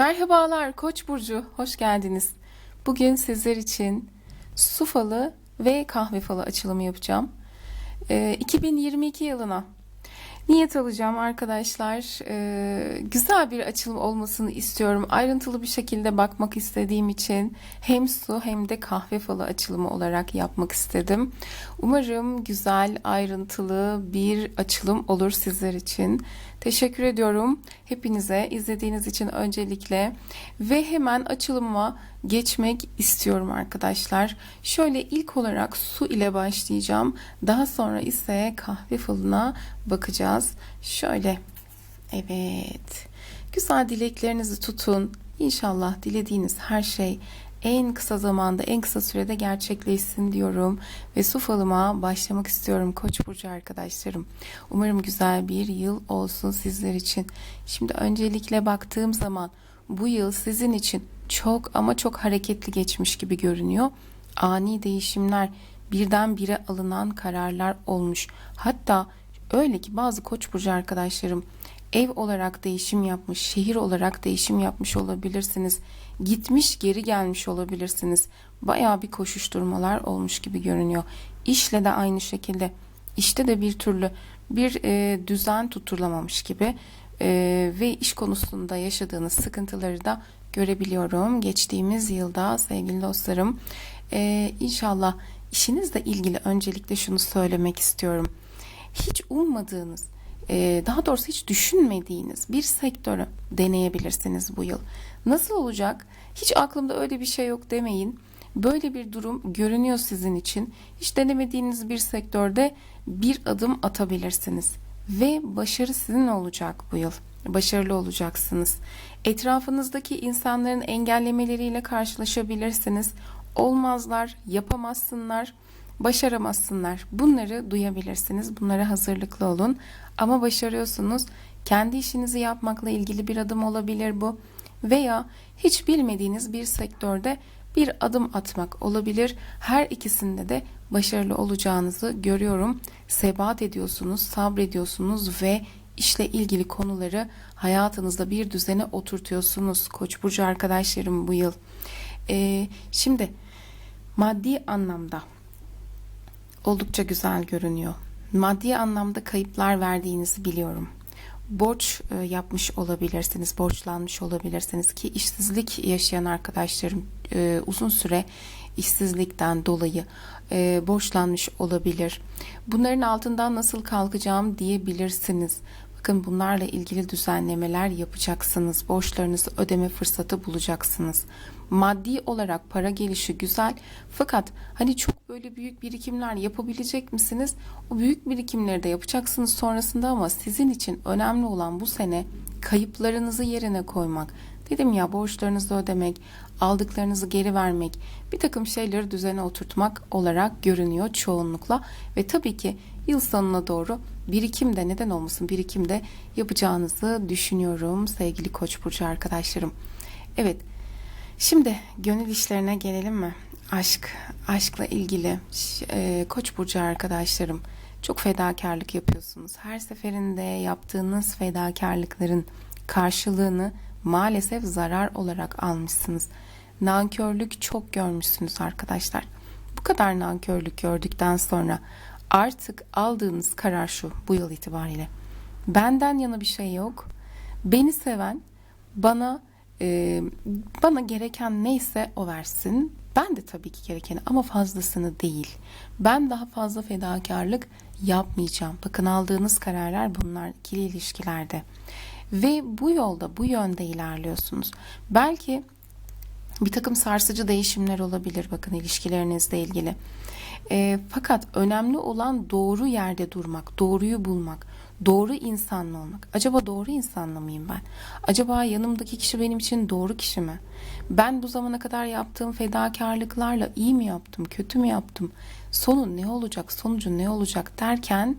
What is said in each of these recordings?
Merhabalar Koç burcu, hoş geldiniz. Bugün sizler için su falı ve kahve falı açılımı yapacağım. Ee, 2022 yılına niyet alacağım arkadaşlar. Ee, güzel bir açılım olmasını istiyorum. Ayrıntılı bir şekilde bakmak istediğim için hem su hem de kahve falı açılımı olarak yapmak istedim. Umarım güzel, ayrıntılı bir açılım olur sizler için. Teşekkür ediyorum hepinize izlediğiniz için öncelikle ve hemen açılıma geçmek istiyorum arkadaşlar. Şöyle ilk olarak su ile başlayacağım. Daha sonra ise kahve falına bakacağız. Şöyle evet güzel dileklerinizi tutun. İnşallah dilediğiniz her şey en kısa zamanda, en kısa sürede gerçekleşsin diyorum ve su falıma başlamak istiyorum Koç burcu arkadaşlarım. Umarım güzel bir yıl olsun sizler için. Şimdi öncelikle baktığım zaman bu yıl sizin için çok ama çok hareketli geçmiş gibi görünüyor. Ani değişimler, birdenbire alınan kararlar olmuş. Hatta öyle ki bazı Koç burcu arkadaşlarım ev olarak değişim yapmış, şehir olarak değişim yapmış olabilirsiniz. Gitmiş, geri gelmiş olabilirsiniz. Bayağı bir koşuşturmalar olmuş gibi görünüyor. İşle de aynı şekilde. İşte de bir türlü bir e, düzen tutturulamamış gibi e, ve iş konusunda yaşadığınız sıkıntıları da görebiliyorum. Geçtiğimiz yılda sevgili dostlarım e, inşallah işinizle ilgili öncelikle şunu söylemek istiyorum. Hiç ummadığınız daha doğrusu hiç düşünmediğiniz bir sektörü deneyebilirsiniz bu yıl. Nasıl olacak? Hiç aklımda öyle bir şey yok demeyin. Böyle bir durum görünüyor sizin için. Hiç denemediğiniz bir sektörde bir adım atabilirsiniz ve başarı sizin olacak bu yıl. Başarılı olacaksınız. Etrafınızdaki insanların engellemeleriyle karşılaşabilirsiniz. Olmazlar, yapamazsınlar başaramazsınlar. Bunları duyabilirsiniz. Bunlara hazırlıklı olun. Ama başarıyorsunuz. Kendi işinizi yapmakla ilgili bir adım olabilir bu. Veya hiç bilmediğiniz bir sektörde bir adım atmak olabilir. Her ikisinde de başarılı olacağınızı görüyorum. Sebat ediyorsunuz, sabrediyorsunuz ve işle ilgili konuları hayatınızda bir düzene oturtuyorsunuz. Koç burcu arkadaşlarım bu yıl. Ee, şimdi maddi anlamda oldukça güzel görünüyor. Maddi anlamda kayıplar verdiğinizi biliyorum. Borç e, yapmış olabilirsiniz, borçlanmış olabilirsiniz ki işsizlik yaşayan arkadaşlarım e, uzun süre işsizlikten dolayı e, borçlanmış olabilir. Bunların altından nasıl kalkacağım diyebilirsiniz. Bakın bunlarla ilgili düzenlemeler yapacaksınız. Borçlarınızı ödeme fırsatı bulacaksınız. Maddi olarak para gelişi güzel fakat hani çok böyle büyük birikimler yapabilecek misiniz? O büyük birikimleri de yapacaksınız sonrasında ama sizin için önemli olan bu sene kayıplarınızı yerine koymak. Dedim ya borçlarınızı ödemek, aldıklarınızı geri vermek, bir takım şeyleri düzene oturtmak olarak görünüyor çoğunlukla. Ve tabii ki yıl sonuna doğru birikim de neden olmasın birikim de yapacağınızı düşünüyorum sevgili Koç burcu arkadaşlarım. Evet. Şimdi gönül işlerine gelelim mi? Aşk, aşkla ilgili e, Koç burcu arkadaşlarım çok fedakarlık yapıyorsunuz. Her seferinde yaptığınız fedakarlıkların karşılığını maalesef zarar olarak almışsınız. Nankörlük çok görmüşsünüz arkadaşlar. Bu kadar nankörlük gördükten sonra artık aldığınız karar şu bu yıl itibariyle. Benden yana bir şey yok. Beni seven bana e, bana gereken neyse o versin. Ben de tabii ki gerekeni ama fazlasını değil. Ben daha fazla fedakarlık yapmayacağım. Bakın aldığınız kararlar bunlar ikili ilişkilerde. Ve bu yolda, bu yönde ilerliyorsunuz. Belki bir takım sarsıcı değişimler olabilir bakın ilişkilerinizle ilgili. E, fakat önemli olan doğru yerde durmak, doğruyu bulmak, doğru insanla olmak. Acaba doğru insanla mıyım ben? Acaba yanımdaki kişi benim için doğru kişi mi? Ben bu zamana kadar yaptığım fedakarlıklarla iyi mi yaptım, kötü mü yaptım? Sonu ne olacak, sonucu ne olacak derken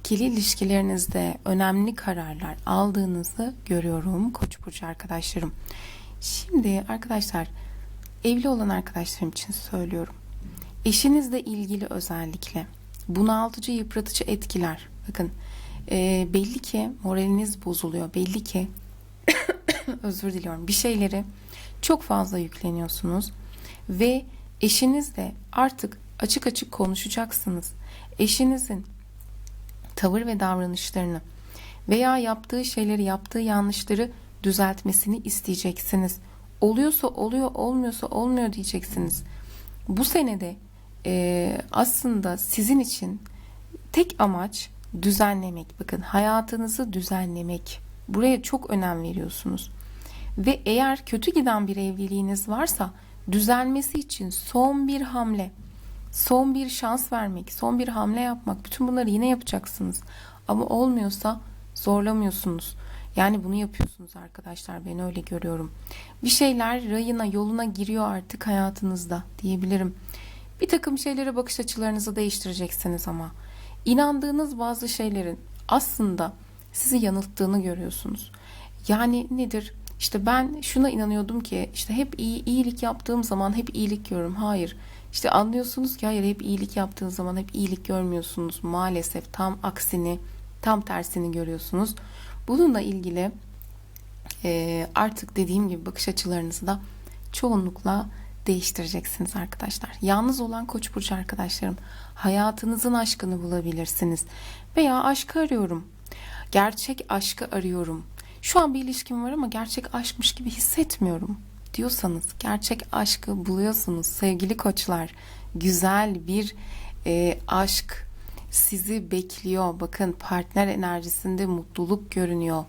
ikili ilişkilerinizde önemli kararlar aldığınızı görüyorum Koç burcu arkadaşlarım. Şimdi arkadaşlar evli olan arkadaşlarım için söylüyorum. Eşinizle ilgili özellikle bunaltıcı, yıpratıcı etkiler. Bakın e, belli ki moraliniz bozuluyor. Belli ki özür diliyorum bir şeyleri çok fazla yükleniyorsunuz ve eşinizle artık açık açık konuşacaksınız. Eşinizin tavır ve davranışlarını veya yaptığı şeyleri, yaptığı yanlışları düzeltmesini isteyeceksiniz. Oluyorsa oluyor, olmuyorsa olmuyor diyeceksiniz. Bu senede e, aslında sizin için tek amaç düzenlemek. Bakın hayatınızı düzenlemek. Buraya çok önem veriyorsunuz. Ve eğer kötü giden bir evliliğiniz varsa düzelmesi için son bir hamle, son bir şans vermek, son bir hamle yapmak, bütün bunları yine yapacaksınız. Ama olmuyorsa zorlamıyorsunuz. Yani bunu yapıyorsunuz arkadaşlar ben öyle görüyorum. Bir şeyler rayına yoluna giriyor artık hayatınızda diyebilirim. Bir takım şeylere bakış açılarınızı değiştireceksiniz ama. İnandığınız bazı şeylerin aslında sizi yanılttığını görüyorsunuz. Yani nedir? İşte ben şuna inanıyordum ki işte hep iyi iyilik yaptığım zaman hep iyilik görüyorum. Hayır. İşte anlıyorsunuz ki hayır hep iyilik yaptığınız zaman hep iyilik görmüyorsunuz. Maalesef tam aksini, tam tersini görüyorsunuz. Bununla ilgili e, artık dediğim gibi bakış açılarınızı da çoğunlukla değiştireceksiniz arkadaşlar. Yalnız olan Koç burcu arkadaşlarım, hayatınızın aşkını bulabilirsiniz. Veya aşkı arıyorum. Gerçek aşkı arıyorum. Şu an bir ilişkim var ama gerçek aşkmış gibi hissetmiyorum diyorsanız gerçek aşkı buluyorsunuz sevgili koçlar. Güzel bir e, aşk sizi bekliyor. Bakın partner enerjisinde mutluluk görünüyor.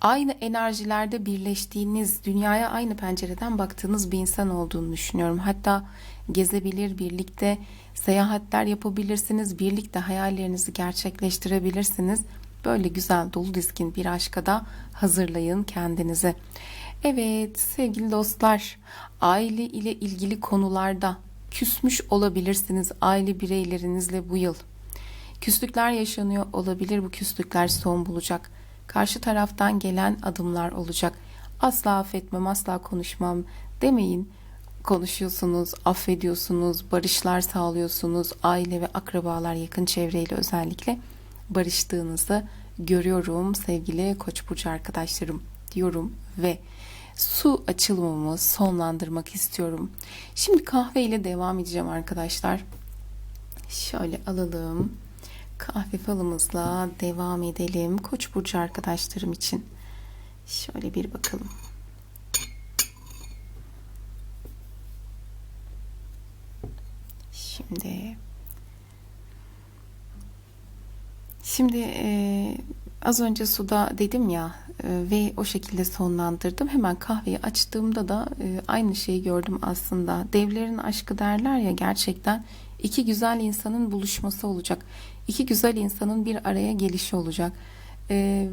Aynı enerjilerde birleştiğiniz, dünyaya aynı pencereden baktığınız bir insan olduğunu düşünüyorum. Hatta gezebilir, birlikte seyahatler yapabilirsiniz, birlikte hayallerinizi gerçekleştirebilirsiniz. Böyle güzel, dolu dizgin bir aşka da hazırlayın kendinizi. Evet sevgili dostlar, aile ile ilgili konularda küsmüş olabilirsiniz aile bireylerinizle bu yıl. Küslükler yaşanıyor olabilir bu küslükler son bulacak. Karşı taraftan gelen adımlar olacak. Asla affetmem, asla konuşmam demeyin. Konuşuyorsunuz, affediyorsunuz, barışlar sağlıyorsunuz. Aile ve akrabalar yakın çevreyle özellikle barıştığınızı görüyorum sevgili Koç burcu arkadaşlarım diyorum ve su açılımımı sonlandırmak istiyorum. Şimdi kahve ile devam edeceğim arkadaşlar. Şöyle alalım. Kahve falımızla devam edelim. Koç burcu arkadaşlarım için. Şöyle bir bakalım. Şimdi Şimdi e, az önce suda dedim ya e, ve o şekilde sonlandırdım. Hemen kahveyi açtığımda da e, aynı şeyi gördüm aslında. Devlerin aşkı derler ya gerçekten iki güzel insanın buluşması olacak. İki güzel insanın bir araya gelişi olacak. E,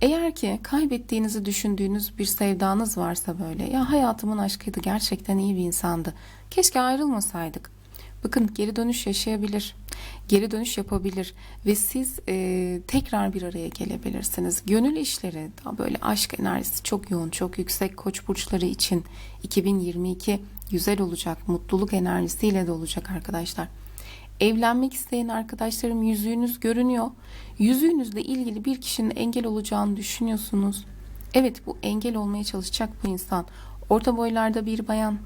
eğer ki kaybettiğinizi düşündüğünüz bir sevdanız varsa böyle ya hayatımın aşkıydı gerçekten iyi bir insandı. Keşke ayrılmasaydık. Bakın geri dönüş yaşayabilir geri dönüş yapabilir ve siz e, tekrar bir araya gelebilirsiniz. Gönül işleri daha böyle aşk enerjisi çok yoğun, çok yüksek koç burçları için 2022 güzel olacak, mutluluk enerjisiyle de olacak arkadaşlar. Evlenmek isteyen arkadaşlarım yüzüğünüz görünüyor. Yüzüğünüzle ilgili bir kişinin engel olacağını düşünüyorsunuz. Evet bu engel olmaya çalışacak bu insan. Orta boylarda bir bayan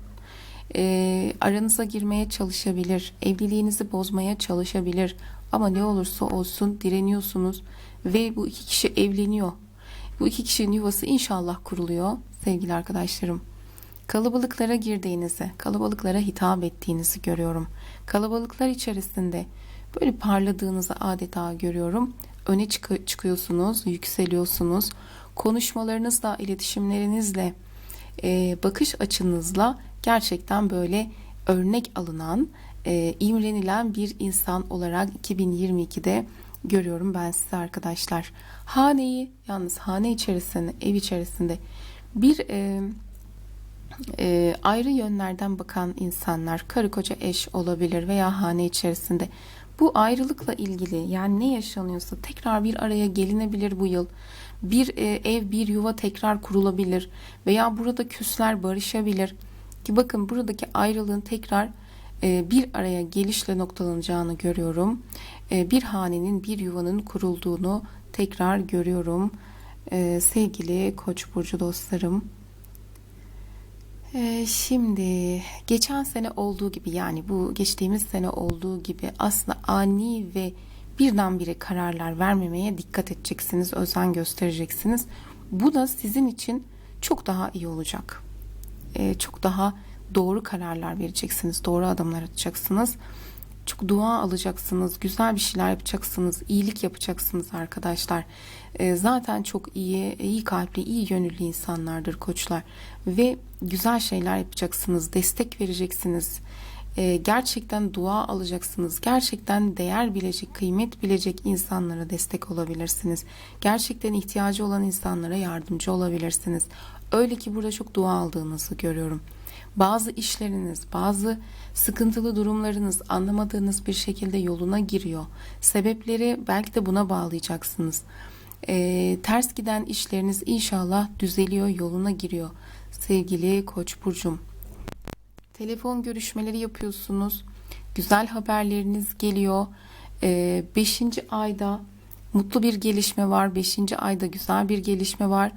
e, aranıza girmeye çalışabilir, evliliğinizi bozmaya çalışabilir. Ama ne olursa olsun direniyorsunuz ve bu iki kişi evleniyor. Bu iki kişinin yuvası inşallah kuruluyor sevgili arkadaşlarım. Kalabalıklara girdiğinizi, kalabalıklara hitap ettiğinizi görüyorum. Kalabalıklar içerisinde böyle parladığınızı adeta görüyorum. Öne çık- çıkıyorsunuz, yükseliyorsunuz. Konuşmalarınızla, iletişimlerinizle, e, bakış açınızla gerçekten böyle örnek alınan, e, imrenilen bir insan olarak 2022'de görüyorum ben size arkadaşlar. Haneyi yalnız hane içerisinde, ev içerisinde bir e, e, ayrı yönlerden bakan insanlar, karı koca eş olabilir veya hane içerisinde bu ayrılıkla ilgili yani ne yaşanıyorsa tekrar bir araya gelinebilir bu yıl. Bir e, ev, bir yuva tekrar kurulabilir veya burada küsler barışabilir. Ki bakın buradaki ayrılığın tekrar e, bir araya gelişle noktalanacağını görüyorum. E, bir hanenin, bir yuvanın kurulduğunu tekrar görüyorum. Ee, sevgili Koç burcu dostlarım. Ee, şimdi geçen sene olduğu gibi yani bu geçtiğimiz sene olduğu gibi aslında ani ve birdenbire kararlar vermemeye dikkat edeceksiniz, özen göstereceksiniz. Bu da sizin için çok daha iyi olacak. Ee, çok daha doğru kararlar vereceksiniz, doğru adımlar atacaksınız. Çok dua alacaksınız, güzel bir şeyler yapacaksınız, iyilik yapacaksınız arkadaşlar. Ee, zaten çok iyi, iyi kalpli, iyi gönüllü insanlardır koçlar ve güzel şeyler yapacaksınız, destek vereceksiniz. Ee, gerçekten dua alacaksınız. Gerçekten değer bilecek, kıymet bilecek insanlara destek olabilirsiniz. Gerçekten ihtiyacı olan insanlara yardımcı olabilirsiniz. Öyle ki burada çok dua aldığınızı görüyorum. Bazı işleriniz, bazı sıkıntılı durumlarınız anlamadığınız bir şekilde yoluna giriyor. Sebepleri belki de buna bağlayacaksınız. Ee, ters giden işleriniz inşallah düzeliyor, yoluna giriyor. Sevgili Koç burcum. Telefon görüşmeleri yapıyorsunuz. Güzel haberleriniz geliyor. 5. ayda mutlu bir gelişme var. 5. ayda güzel bir gelişme var.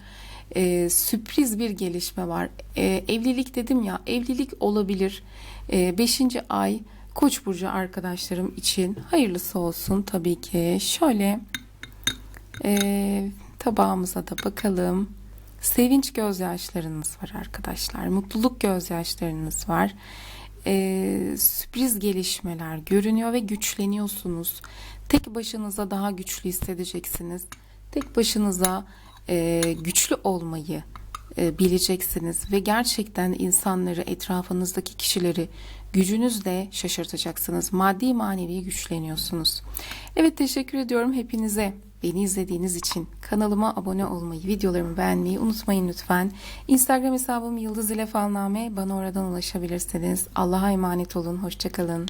Ee, sürpriz bir gelişme var. Ee, evlilik dedim ya, evlilik olabilir. 5. ay Koç burcu arkadaşlarım için hayırlısı olsun tabii ki. Şöyle e, tabağımıza da bakalım. Sevinç gözyaşlarınız var arkadaşlar. Mutluluk gözyaşlarınız var. Ee, sürpriz gelişmeler görünüyor ve güçleniyorsunuz. Tek başınıza daha güçlü hissedeceksiniz. Tek başınıza e, güçlü olmayı e, bileceksiniz ve gerçekten insanları, etrafınızdaki kişileri gücünüzle şaşırtacaksınız. Maddi manevi güçleniyorsunuz. Evet teşekkür ediyorum hepinize. Beni izlediğiniz için kanalıma abone olmayı, videolarımı beğenmeyi unutmayın lütfen. Instagram hesabım Yıldız ile Falname. Bana oradan ulaşabilirsiniz. Allah'a emanet olun. Hoşçakalın.